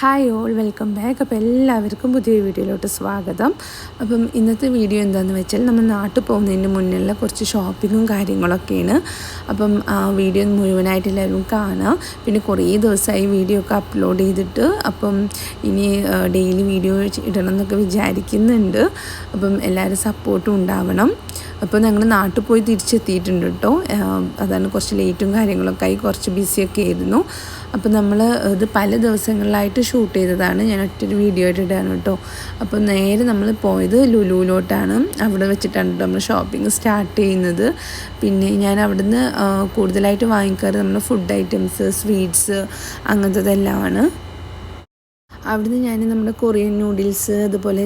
Hi all welcome back അപ്പോൾ എല്ലാവർക്കും പുതിയ വീഡിയോയിലോട്ട് സ്വാഗതം. അപ്പം ഇന്നത്തെ വീഡിയോ എന്താണെന്ന് വെച്ചാൽ നമ്മൾ നാട്ടിൽ പോകുന്നതിന് മുന്നിലുള്ള കുറച്ച് ഷോപ്പിങ്ങും കാര്യങ്ങളൊക്കെയാണ്. അപ്പം ആ വീഡിയോ മുഴുവനായിട്ട് എല്ലാവരും കാണാം. പിന്നെ കുറേ ദിവസമായി വീഡിയോ ഒക്കെ അപ്ലോഡ് ചെയ്തിട്ട് അപ്പം ഇനി ഡെയിലി വീഡിയോ ഇടണം എന്നൊക്കെ വിചാരിക്കുന്നുണ്ട്. അപ്പം എല്ലാവരും സപ്പോർട്ടും ഉണ്ടാവണം. അപ്പോൾ ഞങ്ങൾ നാട്ടിൽ പോയി തിരിച്ചെത്തിയിട്ടുണ്ട് കേട്ടോ. അതാണ് കുറച്ച് ലേറ്റും കാര്യങ്ങളൊക്കെ ആയി. കുറച്ച് ബിസിയൊക്കെ ആയിരുന്നു. അപ്പോൾ നമ്മൾ ഇത് പല ദിവസങ്ങളിലായിട്ട് ഷൂട്ട് ചെയ്തതാണ്. ഞാൻ ഒറ്റൊരു വീഡിയോ ആയിട്ട് ഇടാണ് കേട്ടോ അപ്പോൾ നേരെ നമ്മൾ പോയത് ലുലുവിലോട്ടാണ്. അവിടെ വെച്ചിട്ടാണ് നമ്മൾ ഷോപ്പിംഗ് സ്റ്റാർട്ട് ചെയ്യുന്നത്. പിന്നെ ഞാൻ അവിടുന്ന് കൂടുതലായിട്ട് വാങ്ങിക്കാറ് നമ്മുടെ ഫുഡ് ഐറ്റംസ് സ്വീറ്റ്സ് അങ്ങനത്തതെല്ലാമാണ്. അവിടുന്ന് ഞാൻ നമ്മുടെ കൊറിയൻ നൂഡിൽസ് അതുപോലെ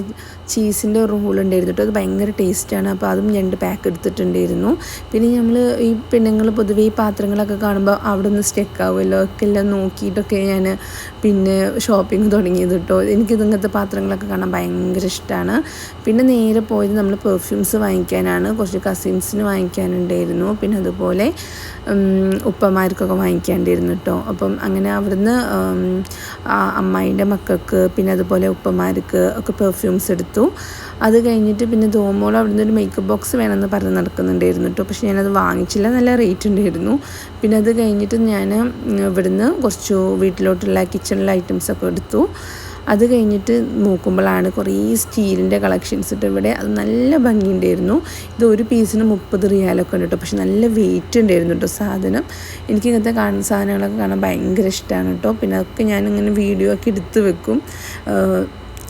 ചീസിന്റെ റോൾ ഉണ്ടായിരുന്നു കേട്ടോ. അത് ഭയങ്കര ടേസ്റ്റാണ്. അപ്പോൾ അതും രണ്ട് പാക്ക് എടുത്തിട്ടുണ്ടായിരുന്നു. പിന്നെ നമ്മൾ ഈ പെണ്ണുങ്ങൾ പൊതുവേ ഈ പാത്രങ്ങളൊക്കെ കാണുമ്പോൾ അവിടെ നിന്ന് സ്റ്റെക്ക് ആവുമല്ലോ. ഒക്കെ എല്ലാം നോക്കിയിട്ടൊക്കെ ഞാൻ പിന്നെ ഷോപ്പിംഗ് തുടങ്ങിയത് കേട്ടോ. എനിക്ക് ഇങ്ങനത്തെ പാത്രങ്ങളൊക്കെ കാണാൻ ഭയങ്കര ഇഷ്ടമാണ് പിന്നെ നേരെ പോയത് നമ്മൾ പെർഫ്യൂംസ് വാങ്ങിക്കാനാണ്. കുറച്ച് കസിൻസിന് വാങ്ങിക്കാനുണ്ടായിരുന്നു. പിന്നെ അതുപോലെ ഉപ്പമാർക്കൊക്കെ വാങ്ങിക്കാണ്ടിരുന്നു കേട്ടോ. അപ്പം അങ്ങനെ അവിടുന്ന് അമ്മായിന്റെ മക്കൾക്ക് പിന്നെ അതുപോലെ ഉപ്പമാർക്ക് ഒക്കെ പെർഫ്യൂംസ് എടുത്തു അത് കഴിഞ്ഞിട്ട് പിന്നെ ധോമോൾ അവിടുന്ന് ഒരു മേക്കപ്പ് ബോക്സ് വേണമെന്ന് പറഞ്ഞ് നടക്കുന്നുണ്ടായിരുന്നു കേട്ടോ പക്ഷേ ഞാനത് വാങ്ങിച്ചില്ല. നല്ല റേറ്റ് ഉണ്ടായിരുന്നു. പിന്നെ അത് കഴിഞ്ഞിട്ട് ഞാൻ ഇവിടുന്ന് കുറച്ച് വീട്ടിലോട്ടുള്ള കിച്ചണിലെ ഐറ്റംസൊക്കെ എടുത്തു. അത് കഴിഞ്ഞിട്ട് നോക്കുമ്പോഴാണ് കുറേ സ്റ്റീലിന്റെ കളക്ഷൻസ് ഇട്ട് ഇവിടെ. അത് നല്ല ഭംഗിയുണ്ടായിരുന്നു. ഇത് ഒരു പീസിന് മുപ്പത് റിയാലൊക്കെ ഉണ്ട് കേട്ടോ പക്ഷെ നല്ല വെയിറ്റ് ഉണ്ടായിരുന്നു കേട്ടോ സാധനം. എനിക്ക് ഇങ്ങനത്തെ കാണുന്ന സാധനങ്ങളൊക്കെ കാണാൻ ഭയങ്കര ഇഷ്ടമാണ് കേട്ടോ പിന്നെ അതൊക്കെ ഞാനിങ്ങനെ വീഡിയോ ഒക്കെ എടുത്ത് വെക്കും.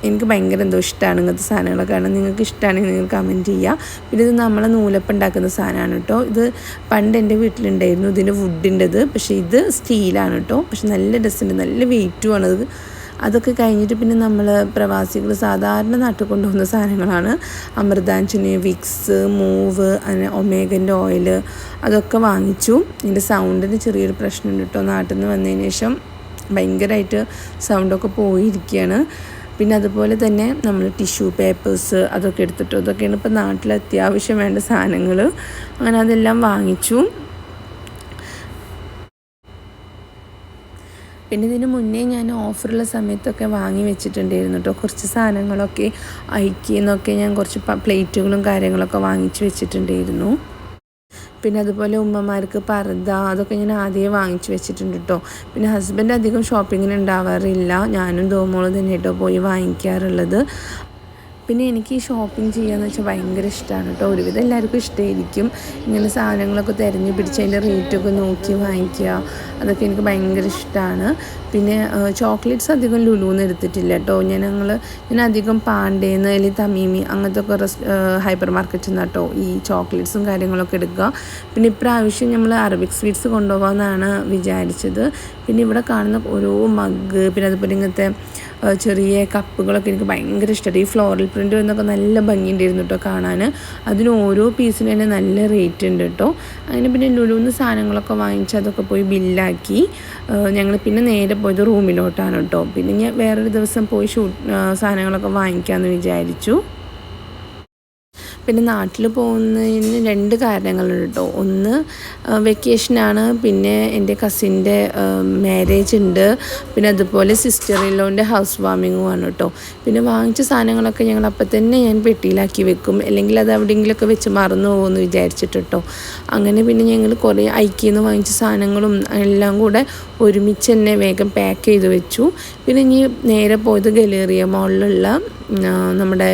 എനിക്ക് ഭയങ്കര എന്തോ ഇഷ്ടമാണ് ഇങ്ങനത്തെ സാധനങ്ങളൊക്കെ. കാരണം നിങ്ങൾക്ക് ഇഷ്ടമാണെങ്കിൽ നിങ്ങൾ കമന്റ് ചെയ്യുക. പിന്നെ ഇത് നമ്മളെ നൂലപ്പം ഉണ്ടാക്കുന്ന സാധനമാണ് കേട്ടോ. ഇത് പണ്ട് എന്റെ വീട്ടിലുണ്ടായിരുന്നു. ഇതിന്റെ വുഡിന്റെത് പക്ഷേ ഇത് സ്റ്റീലാണ് കേട്ടോ. പക്ഷെ നല്ല ഡ്രസ്സുണ്ട് നല്ല വെയിറ്റുമാണ് അത് അതൊക്കെ കഴിഞ്ഞിട്ട് പിന്നെ നമ്മൾ പ്രവാസികൾ സാധാരണ നാട്ടിൽ കൊണ്ടുപോകുന്ന സാധനങ്ങളാണ്. അമൃതാഞ്ജനി വിക്സ് മൂവ് അങ്ങനെ ഒമേഗന്റെ ഓയിൽ അതൊക്കെ വാങ്ങിച്ചു. എന്റെ സൗണ്ടിന് ചെറിയൊരു പ്രശ്നമുണ്ട് കേട്ടോ. നാട്ടിൽ നിന്ന് വന്നതിന് ശേഷം ഭയങ്കരമായിട്ട് സൗണ്ടൊക്കെ പോയിരിക്കുകയാണ്. പിന്നെ അതുപോലെ തന്നെ നമ്മൾ ടിഷ്യൂ പേപ്പേഴ്സ് അതൊക്കെ എടുത്തിട്ടു അതൊക്കെയാണ് ഇപ്പോൾ നാട്ടിൽ അത്യാവശ്യം വേണ്ട സാധനങ്ങൾ. അങ്ങനെ അതെല്ലാം വാങ്ങിച്ചു. പിന്നെ ഇതിന് മുന്നേ ഞാൻ ഓഫറുള്ള സമയത്തൊക്കെ വാങ്ങി വെച്ചിട്ടുണ്ടായിരുന്നു കേട്ടോ കുറച്ച് സാധനങ്ങളൊക്കെ ഐക്കിന്നൊക്കെ ഞാൻ കുറച്ച് പ്ലേറ്റുകളും കാര്യങ്ങളൊക്കെ വാങ്ങിച്ചു വെച്ചിട്ടുണ്ടായിരുന്നു. പിന്നെ അതുപോലെ ഉമ്മമാർക്ക് പർദ്ദ അതൊക്കെ ഞാൻ ആദ്യമേ വാങ്ങിച്ചു വെച്ചിട്ടുണ്ട് കേട്ടോ പിന്നെ ഹസ്ബൻഡ് അധികം ഷോപ്പിങ്ങിന് ഉണ്ടാവാറില്ല ഞാനും ദോമോളും തന്നെ കേട്ടോ പോയി വാങ്ങിക്കാറുള്ളത്. പിന്നെ എനിക്ക് ഈ ഷോപ്പിംഗ് ചെയ്യുകയെന്ന് വെച്ചാൽ ഭയങ്കര ഇഷ്ടമാണ് കേട്ടോ. ഒരുവിധം എല്ലാവർക്കും ഇഷ്ടമായിരിക്കും ഇങ്ങനെ സാധനങ്ങളൊക്കെ തിരഞ്ഞു പിടിച്ച് അതിന്റെ റേറ്റൊക്കെ നോക്കി വാങ്ങിക്കുക. അതൊക്കെ എനിക്ക് ഭയങ്കര ഇഷ്ടമാണ് പിന്നെ ചോക്ലേറ്റ്സ് അധികം ലുലുന്ന് എടുത്തിട്ടില്ല കേട്ടോ. ഞാൻ ഞങ്ങൾ ഞാൻ അധികം പാണ്ടേന്ന് അല്ലെങ്കിൽ തമീമി അങ്ങനത്തെ ഒക്കെ റെസ് ഹൈപ്പർ മാർക്കറ്റിൽ നിന്ന് കേട്ടോ ഈ ചോക്ലേറ്റ്സും കാര്യങ്ങളൊക്കെ എടുക്കുക. പിന്നെ ഇപ്രാവശ്യം നമ്മൾ അറബിക് സ്വീറ്റ്സ് കൊണ്ടുപോകാമെന്നാണ് വിചാരിച്ചത്. പിന്നെ ഇവിടെ കാണുന്ന ഓരോ മഗ് പിന്നെ അതുപോലെ ഇങ്ങനത്തെ ചെറിയ കപ്പുകളൊക്കെ എനിക്ക് ഭയങ്കര ഇഷ്ടമാണ് ഈ ഫ്ലോറൽ പ്രിന്റ് എന്നൊക്കെ നല്ല ഭംഗിയുണ്ടായിരുന്നു കേട്ടോ കാണാൻ. അതിന് ഓരോ പീസിന് തന്നെ നല്ല റേറ്റ് ഉണ്ട് കേട്ടോ. അങ്ങനെ പിന്നെ ലുലുന്ന് സാധനങ്ങളൊക്കെ വാങ്ങിച്ച് അതൊക്കെ പോയി ബില്ലാക്കി ഞങ്ങൾ പിന്നെ നേരെ പോയത് റൂമിലോട്ടാണ് കേട്ടോ. പിന്നെ ഞാൻ വേറൊരു ദിവസം പോയി ഷൂട്ട് സാധനങ്ങളൊക്കെ വാങ്ങിക്കാമെന്ന് വിചാരിച്ചു. പിന്നെ നാട്ടിൽ പോകുന്നതിന് രണ്ട് കാരണങ്ങളുണ്ട്. കേട്ടോ ഒന്ന് വെക്കേഷനാണ് പിന്നെ എന്റെ കസിന്റെ മാരേജ് ഉണ്ട് പിന്നെ അതുപോലെ സിസ്റ്റർ ഇല്ലോന്റെ ഹൗസ് വാമിങ്ങും ആണ് കേട്ടോ പിന്നെ വാങ്ങിച്ച സാധനങ്ങളൊക്കെ ഞങ്ങൾ അപ്പം തന്നെ ഞാൻ പെട്ടിയിലാക്കി വെക്കും. അല്ലെങ്കിൽ അത് എവിടെയെങ്കിലുമൊക്കെ വെച്ച് മറന്നു പോകുമെന്ന് വിചാരിച്ചിട്ട് കേട്ടോ അങ്ങനെ പിന്നെ ഞങ്ങൾ കുറേ ഐക്കിന്ന് വാങ്ങിച്ച സാധനങ്ങളും എല്ലാം കൂടെ ഒരുമിച്ച് തന്നെ വേഗം പാക്ക് ചെയ്ത് വെച്ചു. പിന്നെ ഇനി നേരെ പോയത് ഗലേറിയ മോളിലുള്ള നമ്മുടെ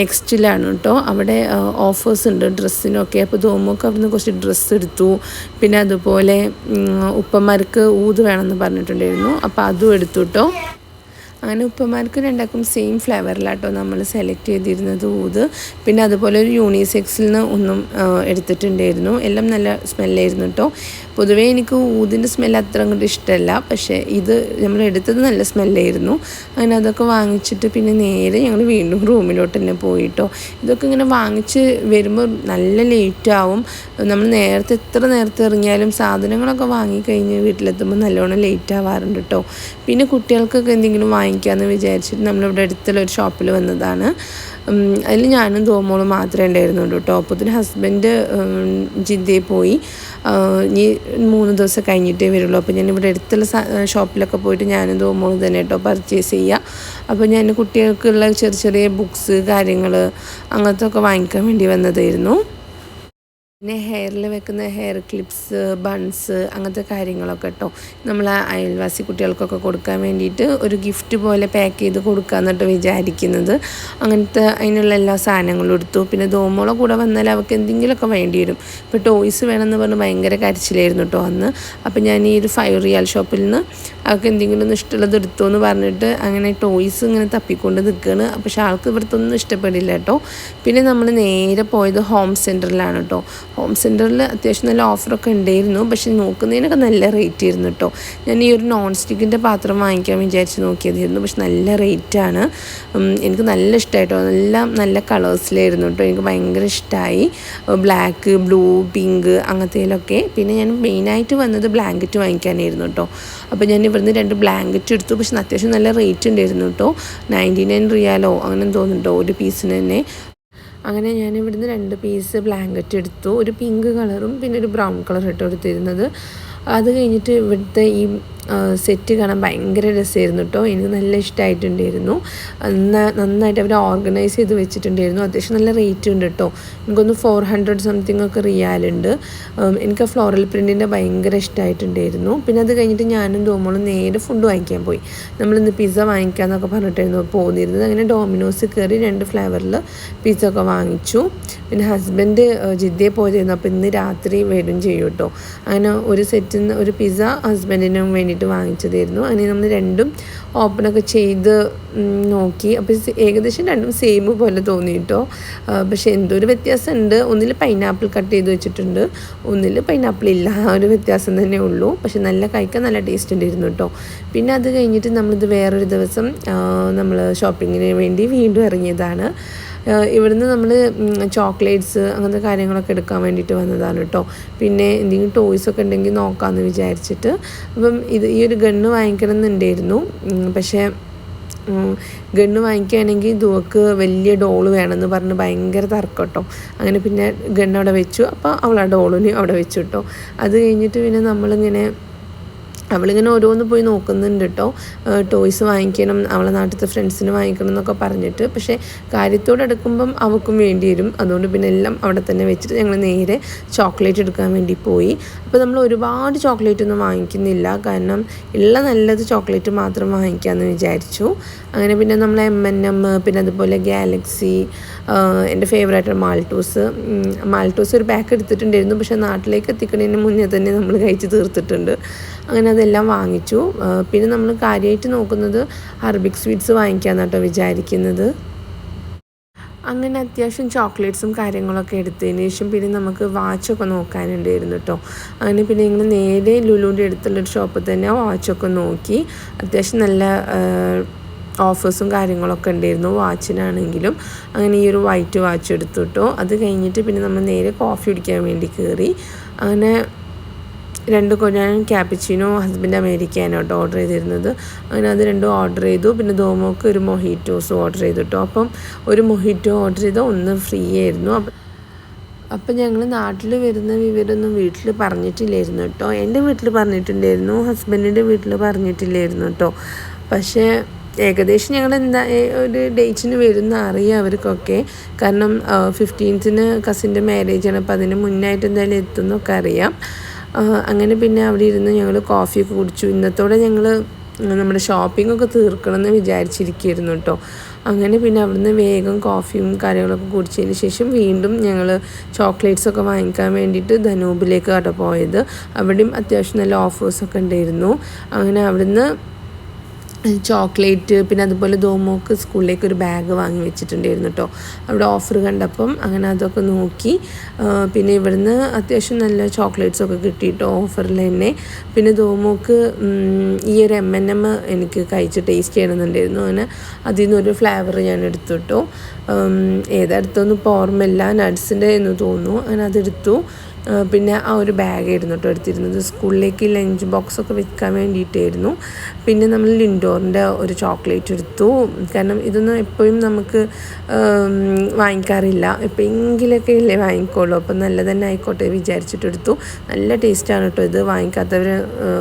നെക്സ്റ്റിലാണ് കേട്ടോ അവിടെ ഓഫേഴ്സ് ഉണ്ട് ഡ്രസ്സിനൊക്കെ. അപ്പോൾ ധോമൊക്കെ അവിടുന്ന് കുറച്ച് ഡ്രസ്സ് എടുത്തു. പിന്നെ അതുപോലെ ഉപ്പന്മാർക്ക് ഊത് വേണമെന്ന് പറഞ്ഞിട്ടുണ്ടായിരുന്നു. അപ്പോൾ അതും എടുത്തു കേട്ടോ അങ്ങനെ ഉപ്പമാർക്ക് രണ്ടാക്കും സെയിം ഫ്ലേവറിലാട്ടോ നമ്മൾ സെലക്ട് ചെയ്തിരുന്നത് ഊത്. പിന്നെ അതുപോലെ ഒരു യൂണിസെക്സിൽ നിന്ന് ഒന്നും എടുത്തിട്ടുണ്ടായിരുന്നു. എല്ലാം നല്ല സ്മെല്ലായിരുന്നു കേട്ടോ പൊതുവേ എനിക്ക് ഊതിന്റെ സ്മെല്ല് അത്ര അങ്ങോട്ട് ഇഷ്ടമല്ല പക്ഷേ ഇത് നമ്മൾ എടുത്തത് നല്ല സ്മെല്ലായിരുന്നു അങ്ങനെ അതൊക്കെ വാങ്ങിച്ചിട്ട് പിന്നെ നേരെ ഞങ്ങൾ വീണ്ടും റൂമിലോട്ട് തന്നെ പോയിട്ടോ ഇതൊക്കെ ഇങ്ങനെ വാങ്ങിച്ച് വരുമ്പോൾ നല്ല ലേറ്റ് ആവും. നമ്മൾ നേരത്തെ എത്ര നേരത്തെ ഇറങ്ങിയാലും സാധനങ്ങളൊക്കെ വാങ്ങിക്കഴിഞ്ഞ് വീട്ടിലെത്തുമ്പോൾ നല്ലോണം ലേറ്റ് ആവാറുണ്ട് കേട്ടോ പിന്നെ കുട്ടികൾക്കൊക്കെ എന്തെങ്കിലും വാങ്ങി വാങ്ങിക്കാമെന്ന് വിചാരിച്ചിട്ട് നമ്മളിവിടെ അടുത്തുള്ള ഒരു ഷോപ്പിൽ വന്നതാണ്. അതിൽ ഞാനും തോമോളും മാത്രമേ ഉണ്ടായിരുന്നുള്ളൂ കേട്ടോ. അപ്പോഴത്തിന് ഹസ്ബൻഡ് ജിദ്ദയിൽ പോയി. ഇനി മൂന്ന് ദിവസം കഴിഞ്ഞിട്ടേ വരുള്ളൂ. അപ്പോൾ ഞാൻ ഇവിടെ അടുത്തുള്ള ഷോപ്പിലൊക്കെ പോയിട്ട് ഞാനും തോമോളും തന്നെ കേട്ടോ പർച്ചേസ് ചെയ്യുക. അപ്പോൾ ഞാൻ കുട്ടികൾക്കുള്ള ചെറിയ ചെറിയ ബുക്സ് കാര്യങ്ങൾ അങ്ങനത്തെ ഒക്കെ വാങ്ങിക്കാൻ വേണ്ടി വന്നതായിരുന്നു. പിന്നെ ഹെയറിൽ വെക്കുന്ന ഹെയർ ക്ലിപ്സ് ബൺസ് അങ്ങനത്തെ കാര്യങ്ങളൊക്കെ കേട്ടോ നമ്മൾ അയൽവാസി കുട്ടികൾക്കൊക്കെ കൊടുക്കാൻ വേണ്ടിയിട്ട് ഒരു ഗിഫ്റ്റ് പോലെ പാക്ക് ചെയ്ത് കൊടുക്കാമെന്നിട്ട് വിചാരിക്കുന്നത്. അങ്ങനത്തെ അതിനുള്ള എല്ലാ സാധനങ്ങളും എടുത്തു. പിന്നെ ദോമോളെ കൂടെ വന്നാൽ അവൾക്ക് എന്തെങ്കിലുമൊക്കെ വേണ്ടി വരും. ഇപ്പോൾ ടോയ്സ് വേണമെന്ന് പറഞ്ഞ് ഭയങ്കര കരച്ചിലായിരുന്നു കേട്ടോ അന്ന്. അപ്പോൾ ഞാൻ ഈ ഒരു ഫൈവ് റിയാൽ ഷോപ്പിൽ നിന്ന് അവൾക്ക് എന്തെങ്കിലും ഒന്ന് ഇഷ്ടമുള്ളത് എടുത്തോ എന്ന് പറഞ്ഞിട്ട് അങ്ങനെ ടോയ്സ് ഇങ്ങനെ തപ്പിക്കൊണ്ട് നിൽക്കുകയാണ്. പക്ഷെ ആൾക്ക് ഇവിടുത്തെ ഒന്നും ഇഷ്ടപ്പെടില്ല കേട്ടോ. പിന്നെ നമ്മൾ നേരെ പോയത് ഹോം സെന്ററിലാണ് കേട്ടോ. ഹോം സെന്ററിൽ അത്യാവശ്യം നല്ല ഓഫറൊക്കെ ഉണ്ടായിരുന്നു. പക്ഷെ നോക്കുന്നതിനൊക്കെ നല്ല റേറ്റ് ആയിരുന്നു കേട്ടോ. ഞാൻ ഈ ഒരു നോൺ സ്റ്റിക്കിന്റെ പാത്രം വാങ്ങിക്കാൻ വിചാരിച്ച് നോക്കിയതായിരുന്നു. പക്ഷെ നല്ല റേറ്റാണ് എനിക്ക് നല്ല ഇഷ്ടമായിട്ടോ. നല്ല നല്ല കളേഴ്സിലായിരുന്നു കേട്ടോ. എനിക്ക് ഭയങ്കര ഇഷ്ടമായി. ബ്ലാക്ക് ബ്ലൂ പിങ്ക് അങ്ങനത്തേലൊക്കെ. പിന്നെ ഞാൻ മെയിനായിട്ട് വന്നത് ബ്ലാങ്കറ്റ് വാങ്ങിക്കാനായിരുന്നു കേട്ടോ. അപ്പോൾ ഞാൻ ഇവിടുന്ന് രണ്ട് ബ്ലാങ്കറ്റ് എടുത്തു. പക്ഷെ അത്യാവശ്യം നല്ല റേറ്റ് ഉണ്ടായിരുന്നു കേട്ടോ. നയന്റി നയൻ റിയാലോ അങ്ങനെ തോന്നുന്നുണ്ടോ ഒരു പീസിന് തന്നെ. അങ്ങനെ ഞാൻ ഇവിടുന്ന് രണ്ട് പീസ് ബ്ലാങ്കറ്റ് എടുത്തു. ഒരു പിങ്ക് കളറും പിന്നെ ഒരു ബ്രൗൺ കളർ ഇട്ട് എടുത്തിരുന്നത് അത് കഴിഞ്ഞിട്ട് ഇവിടുത്തെ ഈ സെറ്റ് കാണാൻ ഭയങ്കര രസമായിരുന്നു കേട്ടോ. എനിക്ക് നല്ല ഇഷ്ടമായിട്ടുണ്ടായിരുന്നു നന്നായിട്ട് അവർ ഓർഗനൈസ് ചെയ്ത് വെച്ചിട്ടുണ്ടായിരുന്നു. അത്യാവശ്യം നല്ല റേറ്റ് ഉണ്ട് കേട്ടോ. എനിക്കൊന്ന് ഫോർ ഹൺഡ്രഡ് സംതിങ് ഒക്കെ റിയാലുണ്ട് എനിക്ക് ആ ഫ്ലോറൽ പ്രിന്റിന്റെ ഭയങ്കര ഇഷ്ടമായിട്ടുണ്ടായിരുന്നു പിന്നെ അത് കഴിഞ്ഞിട്ട് ഞാനും തോമോളും നേരെ ഫുഡ് വാങ്ങിക്കാൻ പോയി. നമ്മളിന്ന് പിസ്സ വാങ്ങിക്കാമെന്നൊക്കെ പറഞ്ഞിട്ടായിരുന്നു പോന്നിരുന്നത്. അങ്ങനെ ഡോമിനോസ് കയറി രണ്ട് ഫ്ലേവറിൽ പിസ്സ ഒക്കെ വാങ്ങിച്ചു. പിന്നെ ഹസ്ബൻഡ് ജിദ്ദയെ പോയിരുന്നു അപ്പോൾ ഇന്ന് രാത്രി വരും ചെയ്യും കേട്ടോ. അങ്ങനെ ഒരു സെറ്റിൽ ഒരു പിസ്സ ഹസ്ബൻഡിനും വേണ്ടി വേണ്ടിയിട്ട് വാങ്ങിച്ചതായിരുന്നു. അങ്ങനെ നമ്മൾ രണ്ടും ഓപ്പണൊക്കെ ചെയ്ത് നോക്കി. അപ്പോൾ ഏകദേശം രണ്ടും സെയിം പോലെ തോന്നി കേട്ടോ പക്ഷേ എന്തോ ഒരു വ്യത്യാസമുണ്ട് ഒന്നിൽ പൈനാപ്പിൾ കട്ട് ചെയ്ത് വെച്ചിട്ടുണ്ട്. ഒന്നിൽ പൈനാപ്പിൾ ഇല്ല. ആ ഒരു വ്യത്യാസം തന്നെ ഉള്ളൂ. പക്ഷെ നല്ല കഴിക്കാൻ നല്ല ടേസ്റ്റ് ഉണ്ടായിരുന്നു കേട്ടോ പിന്നെ അത് കഴിഞ്ഞിട്ട് നമ്മളിത് വേറൊരു ദിവസം നമ്മൾ ഷോപ്പിങ്ങിന് വേണ്ടി വീണ്ടും ഇറങ്ങിയതാണ്. ഇവിടുന്ന് നമ്മൾ ചോക്ലേറ്റ്സ് അങ്ങനത്തെ കാര്യങ്ങളൊക്കെ എടുക്കാൻ വേണ്ടിയിട്ട് വന്നതാണ് കേട്ടോ. പിന്നെ എന്തെങ്കിലും ടോയ്സ് ഒക്കെ ഉണ്ടെങ്കിൽ നോക്കാമെന്ന് വിചാരിച്ചിട്ട്. അപ്പം ഇത് ഈ ഒരു ഗണ്ണ് വാങ്ങിക്കണം എന്നുണ്ടായിരുന്നു പക്ഷേ ഗണ്ണ് വാങ്ങിക്കുകയാണെങ്കിൽ ദുവക്ക് വലിയ ഡോൾ വേണമെന്ന് പറഞ്ഞ് ഭയങ്കര തർക്കം കേട്ടോ. അങ്ങനെ പിന്നെ ഗണ്ണ് അവിടെ വെച്ചു. അപ്പോൾ അവൾ ആ ഡോളിന് അവിടെ വെച്ചു കേട്ടോ. അത് കഴിഞ്ഞിട്ട് പിന്നെ നമ്മളിങ്ങനെ അവളിങ്ങനെ ഓരോന്ന് പോയി നോക്കുന്നുണ്ട് കേട്ടോ ടോയ്സ് വാങ്ങിക്കണം അവളെ നാട്ടിലത്തെ ഫ്രണ്ട്സിന് വാങ്ങിക്കണം എന്നൊക്കെ പറഞ്ഞിട്ട്. പക്ഷേ കാര്യത്തോടെ എടുക്കുമ്പം അവൾക്കും വേണ്ടി വരും. അതുകൊണ്ട് പിന്നെ എല്ലാം അവിടെ തന്നെ വെച്ചിട്ട് ഞങ്ങൾ നേരെ ചോക്ലേറ്റ് എടുക്കാൻ വേണ്ടി പോയി. അപ്പോൾ നമ്മൾ ഒരുപാട് ചോക്ലേറ്റ് ഒന്നും വാങ്ങിക്കുന്നില്ല. കാരണം ഉള്ള നല്ലത് ചോക്ലേറ്റ് മാത്രം വാങ്ങിക്കാമെന്ന് വിചാരിച്ചു. അങ്ങനെ പിന്നെ നമ്മൾ എം എൻ എം പിന്നെ അതുപോലെ ഗാലക്സി എന്റെ ഫേവറേറ്റ് മാൾട്ടൂസ് മാൾട്ടൂസ് ഒരു പാക്ക് എടുത്തിട്ടുണ്ടായിരുന്നു. പക്ഷേ നാട്ടിലേക്ക് എത്തിക്കുന്നതിന് മുന്നേ തന്നെ നമ്മൾ കഴിച്ച് തീർത്തിട്ടുണ്ട്. അങ്ങനെ അതെല്ലാം വാങ്ങിച്ചു. പിന്നെ നമ്മൾ കാര്യമായിട്ട് നോക്കുന്നത് അറബിക് സ്വീറ്റ്സ് വാങ്ങിക്കാമെന്ന് കേട്ടോ വിചാരിക്കുന്നത്. അങ്ങനെ അത്യാവശ്യം ചോക്ലേറ്റ്സും കാര്യങ്ങളൊക്കെ എടുത്തതിന് ശേഷം പിന്നെ നമുക്ക് വാച്ചൊക്കെ നോക്കാനുണ്ടായിരുന്നു കേട്ടോ അങ്ങനെ പിന്നെ ഇങ്ങനെ നേരെ ലുലുവിന്റെ അടുത്തുള്ളൊരു ഷോപ്പിൽ തന്നെ വാച്ചൊക്കെ നോക്കി. അത്യാവശ്യം നല്ല ഓഫേഴ്സും കാര്യങ്ങളൊക്കെ ഉണ്ടായിരുന്നു വാച്ചിനാണെങ്കിലും. അങ്ങനെ ഈ ഒരു വൈറ്റ് വാച്ച് എടുത്തു കേട്ടോ അത് കഴിഞ്ഞിട്ട് പിന്നെ നമ്മൾ നേരെ കോഫി കുടിക്കാൻ വേണ്ടി കയറി അങ്ങനെ രണ്ട് ഞാൻ ക്യാപ്പിച്ചിനോ ഹസ്ബൻഡ് അമേരിക്കാനോ കേട്ടോ ഓർഡർ ചെയ്തിരുന്നത്. അങ്ങനെ അത് രണ്ടും ഓർഡർ ചെയ്തു. പിന്നെ ദോമോക്ക് ഒരു മൊഹിറ്റോസും ഓർഡർ ചെയ്തു കേട്ടോ അപ്പം ഒരു മൊഹിറ്റോ ഓർഡർ ചെയ്ത ഒന്ന് ഫ്രീ ആയിരുന്നു. അപ്പം അപ്പം ഞങ്ങൾ നാട്ടിൽ വരുന്ന വിവരമൊന്നും വീട്ടിൽ പറഞ്ഞിട്ടില്ലായിരുന്നു കേട്ടോ. എന്റെ വീട്ടിൽ പറഞ്ഞിട്ടുണ്ടായിരുന്നു. ഹസ്ബൻഡിന്റെ വീട്ടിൽ പറഞ്ഞിട്ടില്ലായിരുന്നു കേട്ടോ. പക്ഷേ ഏകദേശം ഞങ്ങൾ എന്താ ഒരു ഡേറ്റിന് വരുന്ന അറിയാം അവർക്കൊക്കെ. കാരണം ഫിഫ്റ്റീൻത്തിന് കസിന്റെ മാരേജാണ് അപ്പോൾ അതിന് മുന്നായിട്ട് എന്തായാലും എത്തുന്നൊക്കെ അറിയാം. അങ്ങനെ പിന്നെ അവിടെ ഇരുന്ന് ഞങ്ങൾ കോഫിയൊക്കെ കുടിച്ചു. ഇന്നത്തോടെ ഞങ്ങൾ നമ്മുടെ ഷോപ്പിംഗ് ഒക്കെ തീർക്കണമെന്ന് വിചാരിച്ചിരിക്കുകയായിരുന്നു കേട്ടോ. അങ്ങനെ പിന്നെ അവിടുന്ന് വേഗം കോഫിയും കാര്യങ്ങളൊക്കെ കുടിച്ചതിന് ശേഷം വീണ്ടും ഞങ്ങൾ ചോക്ലേറ്റ്സ് ഒക്കെ വാങ്ങിക്കാൻ വേണ്ടിയിട്ട് ധനൂബിലേക്ക് കട പോയത്. അവിടെയും അത്യാവശ്യം നല്ല ഓഫേഴ്സൊക്കെ ഉണ്ടായിരുന്നു. അങ്ങനെ അവിടുന്ന് ചോക്ലേറ്റ് പിന്നെ അതുപോലെ ദോമോക്ക് സ്കൂളിലേക്ക് ഒരു ബാഗ് വാങ്ങി വെച്ചിട്ടുണ്ടായിരുന്നു കേട്ടോ അവിടെ ഓഫർ കണ്ടപ്പം അങ്ങനെ അതൊക്കെ നോക്കി. പിന്നെ ഇവിടുന്ന് അത്യാവശ്യം നല്ല ചോക്ലേറ്റ്സൊക്കെ കിട്ടിയിട്ടോ ഓഫറിൽ തന്നെ. പിന്നെ ദോമോക്ക് ഈ ഒരു എം എൻ എം എനിക്ക് കഴിച്ച് ടേസ്റ്റ് ചെയ്യണമെന്നുണ്ടായിരുന്നു. അങ്ങനെ അതിൽ നിന്നൊരു ഫ്ലേവർ ഞാൻ എടുത്തു കേട്ടോ ഏതെടുത്തൊന്നും ഇപ്പോൾ ഓർമ്മയില്ല. നട്സിന്റെ എന്ന് തോന്നുന്നു. അങ്ങനെ അതെടുത്തു പിന്നെ ആ ഒരു ബാഗ് ആയിരുന്നു കേട്ടോ എടുത്തിരുന്നത്. സ്കൂളിലേക്ക് ലഞ്ച് ബോക്സ് ഒക്കെ വെക്കാൻ വേണ്ടിയിട്ടായിരുന്നു. പിന്നെ നമ്മൾ ലിൻഡോറിന്റെ ഒരു ചോക്ലേറ്റ് എടുത്തു. കാരണം ഇതൊന്നും എപ്പോഴും നമുക്ക് വാങ്ങിക്കാറില്ല. എപ്പോഴെങ്കിലൊക്കെ ഇല്ലേ വാങ്ങിക്കോളൂ. അപ്പം നല്ല തന്നെ ആയിക്കോട്ടെ വിചാരിച്ചിട്ട് എടുത്തു. നല്ല ടേസ്റ്റാണ് കേട്ടോ ഇത്. വാങ്ങിക്കാത്തവർ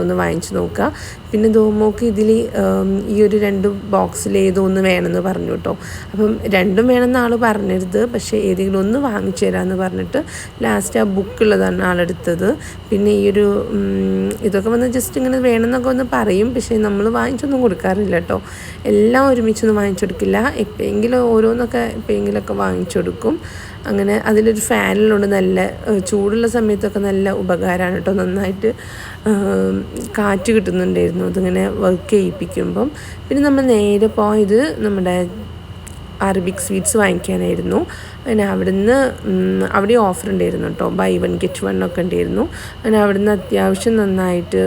ഒന്ന് വാങ്ങിച്ചു നോക്കുക. പിന്നെ ദോമോക്ക് ഇതിൽ ഈ ഒരു രണ്ട് ബോക്സിൽ ഏതോ ഒന്ന് വേണമെന്ന് പറഞ്ഞു കേട്ടോ അപ്പം രണ്ടും വേണമെന്ന് ആൾ പറഞ്ഞരുത് പക്ഷേ ഏതെങ്കിലും ഒന്ന് വാങ്ങിച്ചു തരാമെന്ന് പറഞ്ഞിട്ട് ലാസ്റ്റ് ആ ബുക്കുള്ളതാണ് ആളെടുത്തത്. പിന്നെ ഈ ഒരു ഇതൊക്കെ വന്ന് ജസ്റ്റ് ഇങ്ങനെ വേണമെന്നൊക്കെ ഒന്ന് പറയും. പക്ഷേ നമ്മൾ വാങ്ങിച്ചൊന്നും കൊടുക്കാറില്ല കേട്ടോ എല്ലാം ഒരുമിച്ചൊന്നും വാങ്ങിച്ചു കൊടുക്കില്ല എപ്പോഴെങ്കിലും ഓരോന്നൊക്കെ എപ്പോഴെങ്കിലുമൊക്കെ വാങ്ങിച്ചു കൊടുക്കും അങ്ങനെ അതിലൊരു ഫാനിലുണ്ട്. നല്ല ചൂടുള്ള സമയത്തൊക്കെ നല്ല ഉപകാരമാണ് കേട്ടോ നന്നായിട്ട് കാറ്റ് കിട്ടുന്നുണ്ടായിരുന്നു. അതിങ്ങനെ വർക്ക് ചെയ്യിപ്പിക്കുമ്പം. പിന്നെ നമ്മൾ നേരെ പോയത് നമ്മുടെ അറബിക് സ്വീറ്റ്സ് വാങ്ങിക്കാനായിരുന്നു. അങ്ങനെ അവിടുന്ന് അവിടെ ഓഫർ ഉണ്ടായിരുന്നു കേട്ടോ ബൈ വൺ ഗെറ്റ് വൺ ഒക്കെ ഉണ്ടായിരുന്നു. അങ്ങനെ അവിടുന്ന് അത്യാവശ്യം നന്നായിട്ട്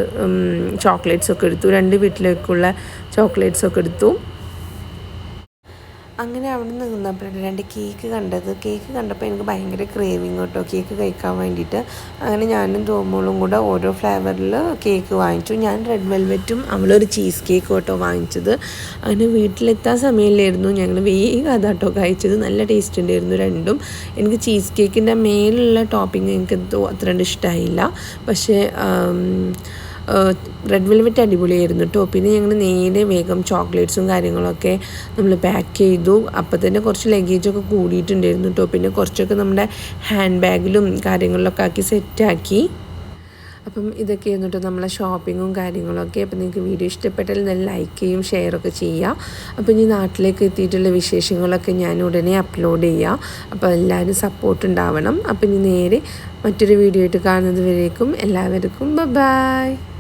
ചോക്ലേറ്റ്സ് ഒക്കെ എടുത്തു. രണ്ട് വീട്ടിലേക്കുള്ള ചോക്ലേറ്റ്സ് ഒക്കെ എടുത്തു. അങ്ങനെ അവിടെ നിന്ന് നിന്നപ്പോഴാണ് രണ്ട് കേക്ക് കണ്ടത്. കേക്ക് കണ്ടപ്പോൾ എനിക്ക് ഭയങ്കര ക്രേവിങ് കേട്ടോ. കേക്ക് കഴിക്കാൻ വേണ്ടിയിട്ട്. അങ്ങനെ ഞാനും തോമോളും കൂടെ ഓരോ ഫ്ലേവറിൽ കേക്ക് വാങ്ങിച്ചു. ഞാൻ റെഡ് വെൽവെറ്റും അവളൊരു ചീസ് കേക്ക് കേട്ടോ വാങ്ങിച്ചത്. അങ്ങനെ വീട്ടിലെത്താൻ സമയമില്ലായിരുന്നു. ഞങ്ങൾ വേഗം അതാട്ടോ കഴിച്ചത്. നല്ല ടേസ്റ്റ് ഉണ്ടായിരുന്നു രണ്ടും. എനിക്ക് ചീസ് കേക്കിന്റെ മേലുള്ള ടോപ്പിംഗ് എനിക്ക് അത്ര ഇഷ്ടമായില്ല പക്ഷേ റെഡ് വെൽവെറ്റ് അടിപൊളിയായിരുന്നു കേട്ടോ പിന്നെ ഞങ്ങൾ നേരെ വേഗം ചോക്ലേറ്റ്സും കാര്യങ്ങളൊക്കെ നമ്മൾ പാക്ക് ചെയ്തു. അപ്പോൾ തന്നെ കുറച്ച് ലഗേജൊക്കെ കൂടിയിട്ടുണ്ടായിരുന്നു കേട്ടോ പിന്നെ കുറച്ചൊക്കെ നമ്മുടെ ഹാൻഡ് ബാഗിലും കാര്യങ്ങളിലൊക്കെ ആക്കി സെറ്റാക്കി അപ്പം ഇതൊക്കെയായിരുന്നു കേട്ടോ നമ്മളെ ഷോപ്പിങ്ങും കാര്യങ്ങളൊക്കെ. അപ്പം നിങ്ങൾക്ക് വീഡിയോ ഇഷ്ടപ്പെട്ടാൽ നല്ല ലൈക്ക് ചെയ്യും ഷെയറൊക്കെ ചെയ്യുക അപ്പം ഇനി നാട്ടിലേക്ക് എത്തിയിട്ടുള്ള വിശേഷങ്ങളൊക്കെ ഞാൻ ഉടനെ അപ്ലോഡ് ചെയ്യാം. അപ്പോൾ എല്ലാവരും സപ്പോർട്ട് ഉണ്ടാവണം. അപ്പം ഇനി നേരെ മറ്റൊരു വീഡിയോ ആയിട്ട് കാണുന്നത് വരേക്കും എല്ലാവർക്കും. ബൈ